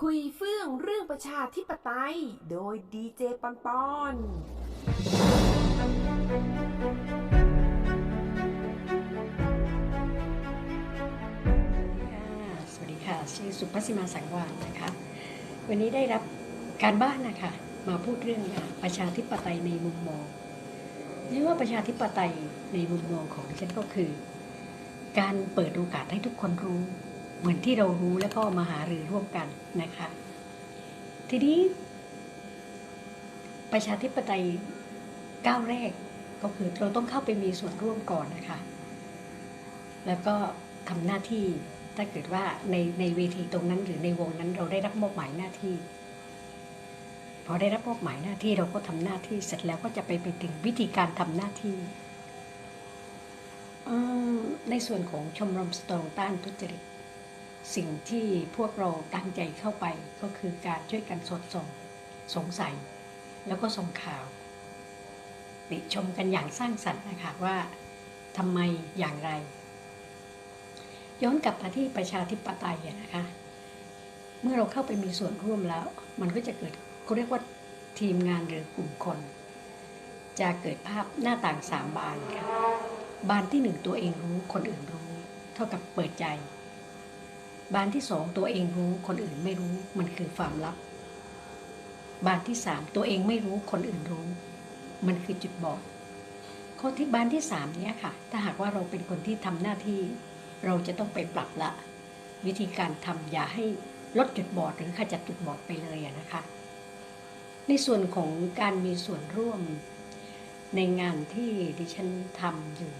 คุยเฟื่องเรื่องประชาธิปไตย โดยดีเจปอนปอนสวัสดีค่ะ ชื่อสุภสิมาสังวานนะคะ วันนี้ได้รับการบ้านนะคะ มาพูดเรื่องประชาธิปไตยในมุมมองนี่ว่าประชาธิปไตยในมุมมองของดิฉันก็คือ การเปิดโอกาสให้ทุกคนรู้ เหมือนที่เรารู้แล้วก็มาหารือร่วมกันนะคะ ทีนี้ ประชาธิปไตยก้าวแรกก็คือเราต้องเข้าไปมีส่วนร่วมก่อนนะคะ แล้วก็ทำหน้าที่ถ้าเกิดว่าในในเวทีตรงนั้นหรือในวงนั้นเราได้รับมอบหมายหน้าที่ พอได้รับมอบหมายหน้าที่เราก็ทำหน้าที่เสร็จแล้วก็จะไปไปถึงวิธีการทำหน้าที่ ในส่วนของชมรมสตรองต้านทุจริต สิ่งที่พวกเราตั้งใจเข้าไปก็คือการช่วยกันสดส่องสงสัย แล้วก็ส่งข่าว ติชมกันอย่างสร้างสรรค์นะคะว่าทำไมอย่างไร ย้อนกลับมาที่ประชาธิปไตยนะคะ เมื่อเราเข้าไปมีส่วนร่วมแล้ว มันก็จะเกิดเขาเรียกว่าทีมงานหรือกลุ่มคน จะเกิดภาพหน้าต่างสามบานค่ะบานที่หนึ่งตัวเองรู้คนอื่นรู้ เท่ากับเปิดใจ บานที่สองตัวเองรู้คนอื่นไม่รู้มันคือความลับ บานที่สามตัวเองไม่รู้คนอื่นรู้ มันคือจุดบอดข้อที่บานที่สามเนี้ยค่ะ ถ้าหากว่าเราเป็นคนที่ทำหน้าที่ เราจะต้องไปปรับละ วิธีการทำอย่าให้ลดจุดบอดหรือขจัดจุดบอดไปเลยนะคะ ในส่วนของการมีส่วนร่วมในงานที่ดิฉันทำอยู่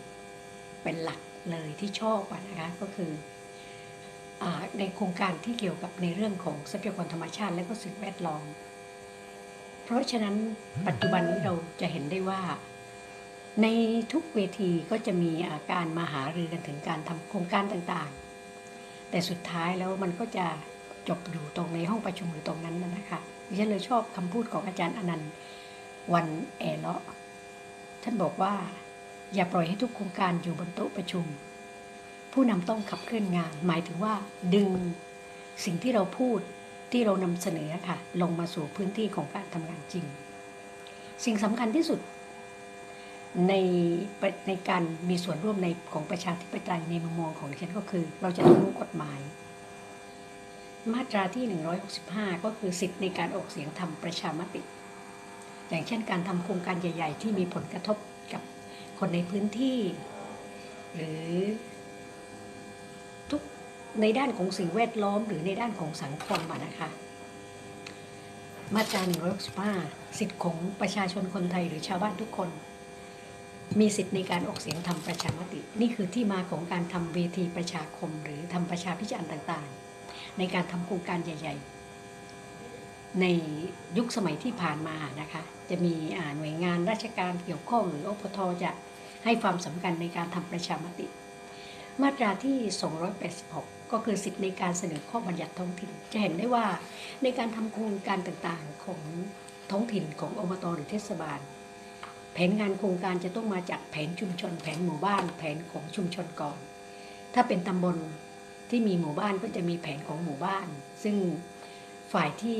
เป็นหลักเลยที่ชอบนะคะก็คือ ในโครงการที่เกี่ยวกับในเรื่องของทรัพยากรธรรมชาติและก็สิ่งแวดล้อม เพราะฉะนั้นปัจจุบันนี้เราจะเห็นได้ว่า ในทุกเวทีก็จะมีอาการมาหารือกันถึงการทำโครงการต่างๆ แต่สุดท้ายแล้วมันก็จะจบอยู่ตรงในห้องประชุมหรือตรงนั้นน่ะนะคะดิฉันเลยชอบคำพูดของอาจารย์อนันต์วันแอเลาะท่านบอกว่า อย่าปล่อยให้ทุกโครงการอยู่บนโต๊ะประชุม ผู้นำต้องขับเคลื่อนงาน หมายถึงว่าดึงสิ่งที่เราพูดที่เรานำเสนอค่ะ ลงมาสู่พื้นที่ของการทำงานจริง สิ่งสำคัญที่สุดในในการมีส่วนร่วมในของประชาธิปไตยในมุมมองของดิฉันก็คือ เราจะต้องรู้กฎหมาย มาตราที่ 165 ก็คือสิทธิในการออกเสียงทำประชามติ อย่างเช่นการทำโครงการใหญ่ ๆ ที่มีผลกระทบกับคนในพื้นที่ หรือ ในด้านของสิ่งแวดล้อม หรือในด้านของสังคมนะคะมาตรา165สิทธิของประชาชนคนไทยหรือชาวบ้านทุกคน มีสิทธิ์ในการออกเสียงทำประชามติ นี่คือที่มาของการทำเวทีประชาคม หรือทำประชาพิจารณ์ต่างๆ ในการทำโครงการใหญ่ ๆ ในยุคสมัยที่ผ่านมานะคะ จะมีหน่วยงานราชการเกี่ยวข้องหรืออปทจะให้ความสำคัญในการทำประชามติ มาตราที่ 286 ก็คือสิทธิในการเสนอข้อบัญญัติท้องถิ่น จะเห็นได้ว่าในการทำโครงการต่างๆของท้องถิ่นของอบตหรือเทศบาล แผนงานโครงการจะต้องมาจากแผนชุมชน แผนหมู่บ้าน แผนของชุมชนก่อน ถ้าเป็นตำบลที่มีหมู่บ้านก็จะมีแผนของหมู่บ้าน ซึ่งฝ่ายที่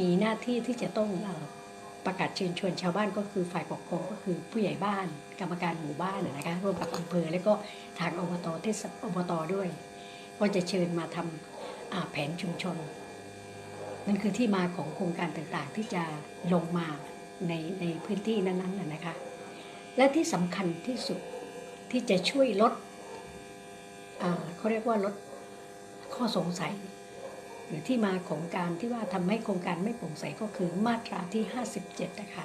มีหน้าที่ที่จะต้องเประกาศเชิญชวนชาวบ้านก็คือฝ่ายปกครองก็คือผู้ใหญ่บ้าน กรรมการหมู่บ้านนะคะร่วมกับอำเภอและก็ทางอบตเทศอบตด้วย ก็จะเชิญมาทำอ่าแผนชุมชน นั่นคือที่มาของโครงการต่างๆ ที่จะลงมาในในพื้นที่นั้นๆนะนะคะ และที่สำคัญที่สุดที่จะช่วยลดเขาเรียกว่าลดข้อสงสัย หรือที่มาของการที่ว่าทำให้โครงการไม่โปร่งใสก็คือมาตราที่ 57 นะคะ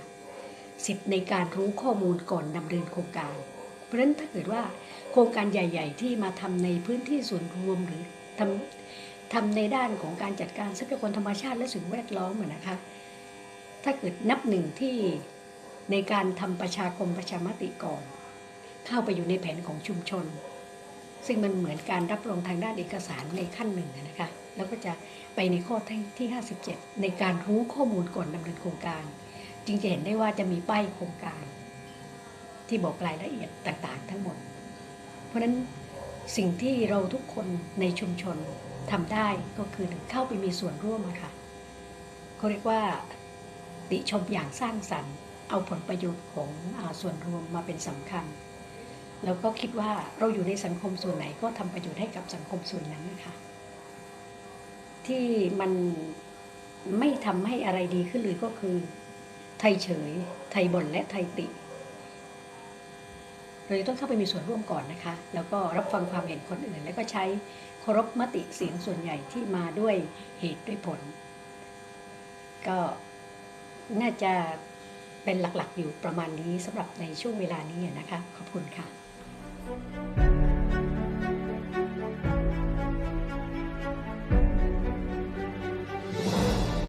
สิทธิ์ในการรู้ข้อมูลก่อนดำเนินโครงการ เพราะฉะนั้นถ้าเกิดว่าโครงการใหญ่ ๆ ที่มาทำในพื้นที่ส่วนรวมหรือทำทำในด้านของการจัดการทรัพยากรธรรมชาติและสิ่งแวดล้อมอะนะคะ ถ้าเกิดนับหนึ่งที่ในการทำประชาคมประชามติก่อน เข้าไปอยู่ในแผนของชุมชน ซึ่งมันเหมือนการรับรองทางด้านเอกสารในขั้นหนึ่งนะคะแล้วก็จะไปในข้อที่ 57 ในการรู้ข้อมูลก่อนดำเนินโครงการ จึงจะเห็นได้ว่าจะมีป้ายโครงการ ที่บอกรายละเอียดต่างๆ ทั้งหมด เพราะฉะนั้นสิ่งที่เราทุกคนในชุมชนทำได้ก็คือเข้าไปมีส่วนร่วมะค่ะเขาเรียกว่าติชมอย่างสร้างสรรค์ เอาผลประโยชน์ของอส่วนรวมมาเป็นสำคัญ แล้วก็คิดว่าเราอยู่ในสังคมส่วนไหนก็ทำประโยชน์ให้กับสังคมส่วนนั้นนะคะ ที่มันไม่ทำให้อะไรดีขึ้นเลยก็คือ ไทยเฉย ไทยบ่นและไทยติ เราจะต้องเข้าไปมีส่วนร่วมก่อนนะคะ แล้วก็รับฟังความเห็นคนอื่น แล้วก็ใช้เคารพมติเสียงส่วนใหญ่ที่มาด้วยเหตุด้วยผล ก็น่าจะเป็นหลักๆอยู่ประมาณนี้สำหรับในช่วงเวลานี้นะคะ ขอบคุณค่ะ thank you